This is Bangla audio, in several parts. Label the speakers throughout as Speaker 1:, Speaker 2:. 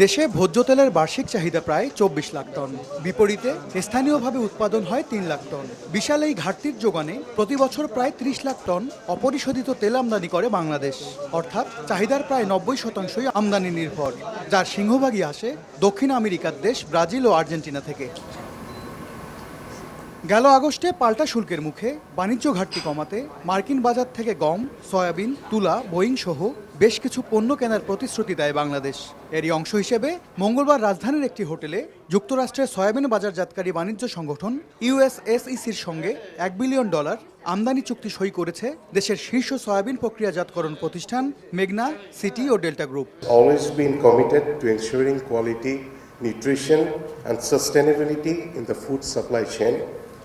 Speaker 1: দেশে ভোজ্য তেলের বার্ষিক চাহিদা প্রায় চব্বিশ লাখ টন। বিপরীতে স্থানীয়ভাবে উৎপাদন হয় তিন লাখ টন। বিশাল এই ঘাটতির যোগানে প্রতি বছর প্রায় ত্রিশ লাখ টন অপরিশোধিত তেল আমদানি করে বাংলাদেশ। অর্থাৎ চাহিদার প্রায় নব্বই শতাংশই আমদানি নির্ভর, যার সিংহভাগই আসে দক্ষিণ আমেরিকার দেশ ব্রাজিল ও আর্জেন্টিনা থেকে। গেল আগস্টে পাল্টা শুল্কের মুখে বাণিজ্য ঘাটতি কমাতে মার্কিন বাজার থেকে গম সয়াবিন তুলা বোয়িং সহ বেশ কিছু পণ্য কেনার প্রতিশ্রুতি দেয় বাংলাদেশ। এরই অংশ হিসেবে মঙ্গলবার রাজধানীর একটি হোটেলে যুক্তরাষ্ট্রের সয়াবিন বাজারজাতকারী বাণিজ্য সংগঠন ইউএসএসইসির সঙ্গে এক বিলিয়ন ডলার আমদানি চুক্তি সই করেছে দেশের শীর্ষ সয়াবিন প্রক্রিয়াজাতকরণ প্রতিষ্ঠান মেঘনা city O Delta group.
Speaker 2: Ensuring quality, nutrition, and sustainability in the food supply chain.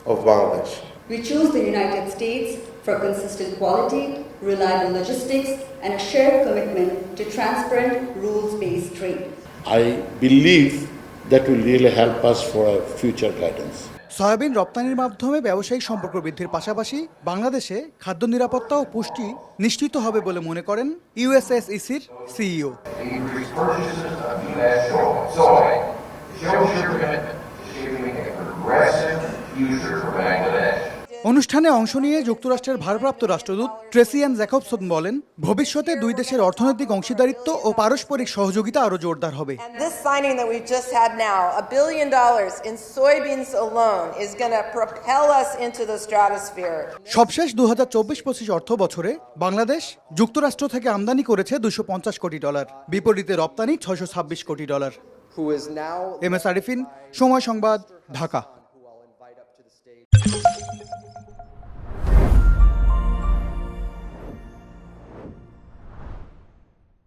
Speaker 2: Of Bangladesh.
Speaker 3: We choose the United States for consistent quality, reliable logistics, and a shared commitment to transparent, rules based trade.
Speaker 4: I believe that will really help us for our future guidance.
Speaker 1: Soybean রপ্তানির মাধ্যমে ব্যবসায়িক সম্পর্ক বৃদ্ধির পাশাপাশি বাংলাদেশে খাদ্য নিরাপত্তা ও পুষ্টি নিশ্চিত হবে বলে মনে করেন ইউএসএসইসির CEO
Speaker 5: increased purchases of U.S. soy shows your commitment to shaping a progressive future for Bangladesh.
Speaker 1: অনুষ্ঠানে অংশ নিয়ে যুক্তরাষ্ট্রের ভারপ্রাপ্ত রাষ্ট্রদূত ট্রেসিয়ান জ্যাকবসন বলেন ভবিষ্যতে দুই দেশের অর্থনৈতিক অংশীদারিত্ব ও পারস্পরিক সহযোগিতা আরও জোরদার হবে. সবশেষ দু হাজার চব্বিশ পঁচিশ অর্থ বছরে বাংলাদেশ যুক্তরাষ্ট্র থেকে আমদানি করেছে দুশো পঞ্চাশ কোটি ডলার বিপরীতে রপ্তানি ছয়শো ছাব্বিশ কোটি ডলার। এম এস আরিফিন সময় সংবাদ ঢাকা। the stage.